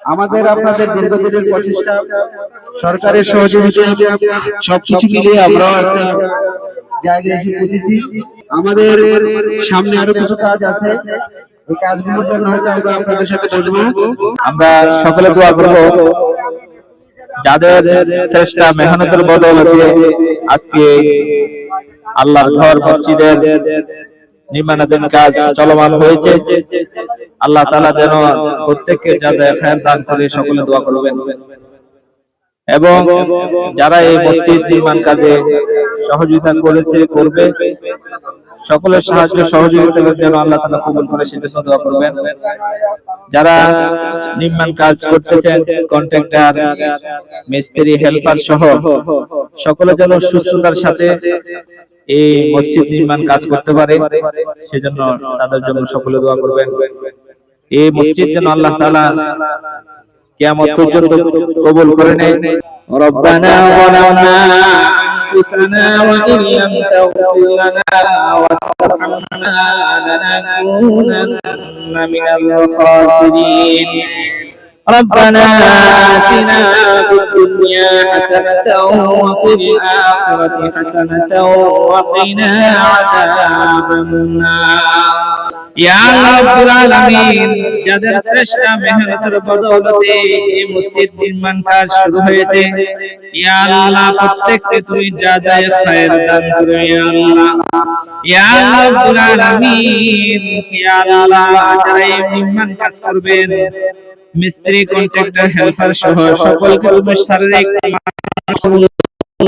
আমাদের আপনাদের দীর্ঘদিনের প্রচেষ্টা, সরকারের সহযোগিতা, সবকিছু মিলিয়ে আমরা জায়গায় এসে পৌঁছেছি। আমাদের সামনে আরও কিছু কাজ আছে। আমরা সকলে দোয়া যাদের চেষ্টা মেহনতের বদৌলতে আজকে আল্লাহর ঘর, মসজিদের নির্মাণাধীন কাজ চলমান হয়েছে, আল্লাহ তাআলা যেন প্রত্যেককে যাদের খায়ের দান করে সকলে দোয়া করবেন। এবং যারা এই মসজিদ নির্মাণ কাজে সহযোগিতা করেছে, করবে, সকলের সাহায্য, সহযোগিতা যেন আল্লাহ তাআলা কবুল করে সেজন্য দোয়া করবেন। যারা নির্মাণ কাজ করতেছেন কন্ট্রাক্টর মিস্ত্রি হেল্পার সহ, সকলে যেন সুস্থতার সাথে এই মসজিদ নির্মাণ কাজ করতে পারে, সেজন্য তাদের জন্য সকলে দোয়া করবেন। এই মসজিদ যেন আল্লাহ তাআলা কিয়ামত পর্যন্ত কবুল করে নেয় রব্বানা ওয়ালানা أنفسنا وإن لم تغفر لنا وترحمنا لنكونن من الخاسرين ربنا آتنا في الدنيا حسنة وفي الآخرة حسنة وقنا عذاب النار ইয়া আল্লাহ রাব্বুল আলামিন যাদের শ্রেষ্ঠ মেহনতের বদৌলতে এই মসজিদ নির্মাণ কাজ শুরু হয়েছে। ইয়া আল্লাহ, প্রত্যেককে তুমি যা যা খায়ের দান করো, ইয়া আল্লাহ। ইয়া আলামিন, ইয়া আল্লাহ, যারা এই নির্মাণ কাজ করবেন, মিস্ত্রি, কন্ট্রাক্টর, হেল্পার সহ সকলকে তুমি শারীরিক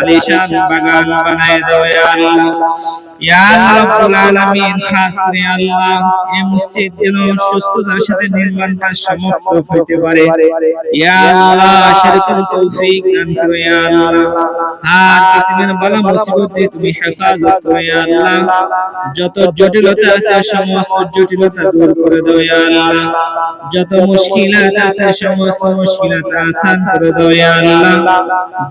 আলিশান বাগান দাও ইয়া আল্লাহ। ইয়া রাব্বুল আলামিন, খাস করে আল্লাহ এই মসজিদ যেন সুস্থতার সাথে নির্মাণ কাজ সমাপ্ত হইতে পারে। ইয়া আল্লাহ তৌফিক দান করো ইয়া আল্লাহ। মুসিবত দিয়ে তুমি হেফাজত করো ইয়া আল্লাহ। যত জটিলতা আছে, সমস্ত জটিলতা দূর করে দাও ইয়া আল্লাহ। যত মুশকিলাত আছে, সমস্ত মুশকিলাত আসান করে দাও ইয়া আল্লাহ।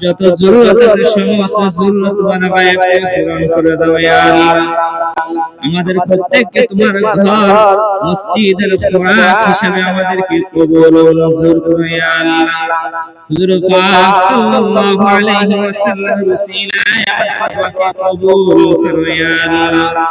যত জরুরত আছে, সমস্ত জরুরত বানাবায় পূরণ করে দাও ইয়া আল্লাহ। আমাদের প্রত্যেককে তোমার ঘর, মসজিদের খোরাক হিসেবে আমাদেরকে কবুল ও মঞ্জুর করো ইয়া আল্লাহ। হুজুর পাক সাল্লাল্লাহু আলাইহি ওয়াসাল্লাম রসিলায় আমাদেরকে কবুল করো ইয়া আল্লাহ।